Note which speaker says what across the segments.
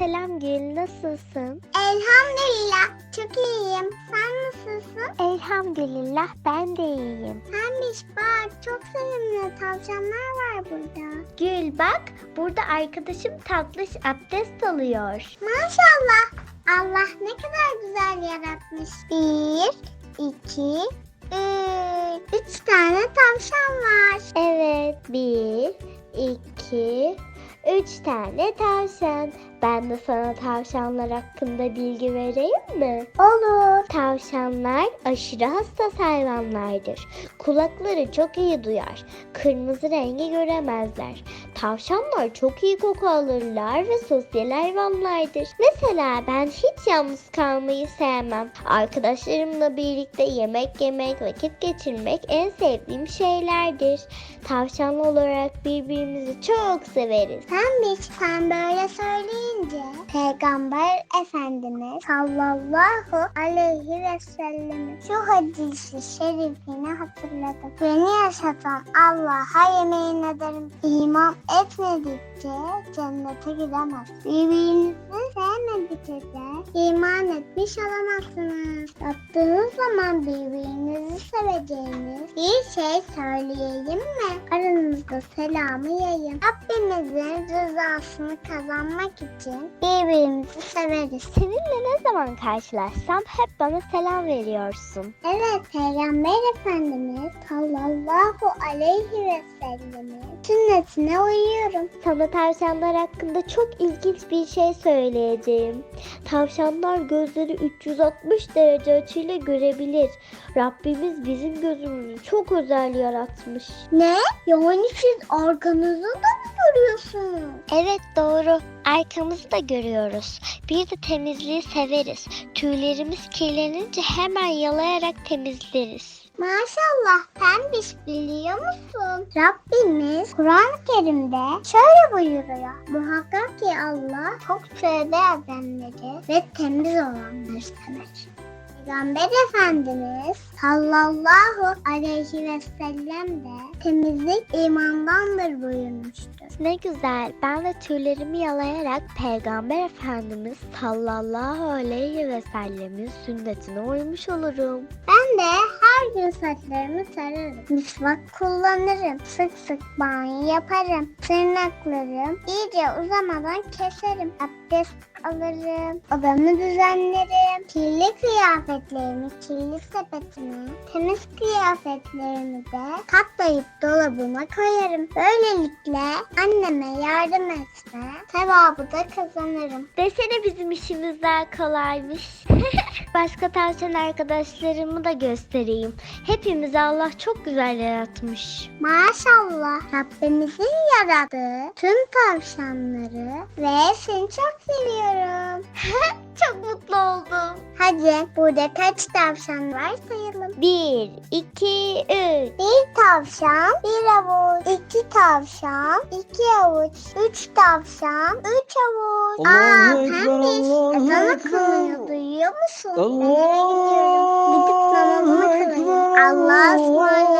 Speaker 1: selam Gül. Nasılsın?
Speaker 2: Elhamdülillah çok iyiyim. Sen nasılsın?
Speaker 1: Elhamdülillah ben de iyiyim.
Speaker 2: Pembiş bak çok sevimli tavşanlar var burada.
Speaker 1: Gül bak burada arkadaşım tatlış abdest alıyor.
Speaker 2: Maşallah. Allah ne kadar güzel yaratmış. Bir, iki, üç. Üç tane tavşan var.
Speaker 1: Evet bir, iki, üç tane tavşan. Ben de sana tavşanlar hakkında bilgi vereyim mi?
Speaker 2: Olur.
Speaker 1: Tavşanlar aşırı hassas hayvanlardır. Kulakları çok iyi duyar. Kırmızı rengi göremezler. Tavşanlar çok iyi koku alırlar ve sosyal hayvanlardır. Mesela ben hiç yalnız kalmayı sevmem. Arkadaşlarımla birlikte yemek yemek, vakit geçirmek en sevdiğim şeylerdir. Tavşan olarak birbirimizi çok severiz.
Speaker 2: Pembiş sen böyle söyleyince Peygamber Efendimiz sallallahu aleyhi ve sellem şu hadisi şerifini hatırladım. Beni yaşatan Allah'a yemin ederim. İman etmedikçe cennete gidemez. Birbirinizi sevmedikçe de iman etmiş olamazsınız. Yaptığınız zaman birbirinizi seveceğiniz bir şey söyleyeyim mi? Aranızda selamı yayın. Rabbimizin rızasını kazanmak için birbirimizi severiz.
Speaker 1: Seninle ne zaman karşılaşsam hep bana selam veriyorsun.
Speaker 2: Evet Peygamber Efendimiz sallallahu aleyhi ve sellemin sünnetine uyuyorum.
Speaker 1: Sana tavşanlar hakkında çok ilginç bir şey söyleyeceğim. Tavşanlar gözleri 360 derece açıyla görebilir. Rabbimiz bizim gözümüzü çok özel yaratmış.
Speaker 2: Ne? Yani siz arkanızı da mı görüyorsunuz?
Speaker 1: Evet doğru. Arkamızı da görüyoruz. Bir de temizliği severiz. Tüylerimiz kirlenince hemen yalayarak temizleriz.
Speaker 2: Maşallah pembiş biliyor musun? Rabbimiz Kur'an-ı Kerim'de şöyle buyuruyor. Muhakkak ki Allah çok tövbe edenleri ve temiz olanları sever. Peygamber Efendimiz sallallahu aleyhi ve sellem de temizlik imandandır buyurmuştur.
Speaker 1: Ne güzel. Ben de tüylerimi yalayarak Peygamber Efendimiz sallallahu aleyhi ve sellemin sünnetine uymuş olurum.
Speaker 2: Ben de her gün saçlarımı tararım. Misvak kullanırım. Sık sık banyo yaparım. Tırnaklarım iyice uzamadan keserim. Abdest alırım. Odamı düzenlerim. Kirli kıyafetlerimi kirli sepetime, temiz kıyafetlerimi de katlayıp dolabıma koyarım. Böylelikle anneme yardım etme, sevabı da kazanırım.
Speaker 1: Desene bizim işimiz daha kolaymış. Başka tavşan arkadaşlarımı da göstereyim. Hepimizi Allah çok güzel yaratmış.
Speaker 2: Maşallah Rabbimizin yarattığı tüm tavşanları ve seni çok seviyorum.
Speaker 1: Çok mutlu oldum.
Speaker 2: Hadi burada kaç tavşan var sayalım.
Speaker 1: Bir, iki, üç.
Speaker 2: Bir tavşan, bir avuç. İki tavşan, iki avuç. Üç tavşan, üç avuç. Aa,
Speaker 3: Allahu Ekber,
Speaker 2: pembiş.
Speaker 3: Allahu
Speaker 2: Ezan
Speaker 3: Ekber.
Speaker 2: duyuyor musun? Ben
Speaker 3: Allahu
Speaker 2: gidiyorum. Gidip namazımı kılayım. Allah'a ısmarladık.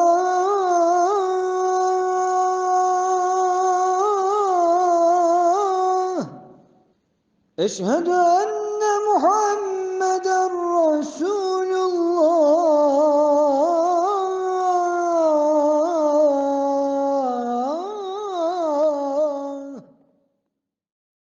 Speaker 3: اشهد أن محمد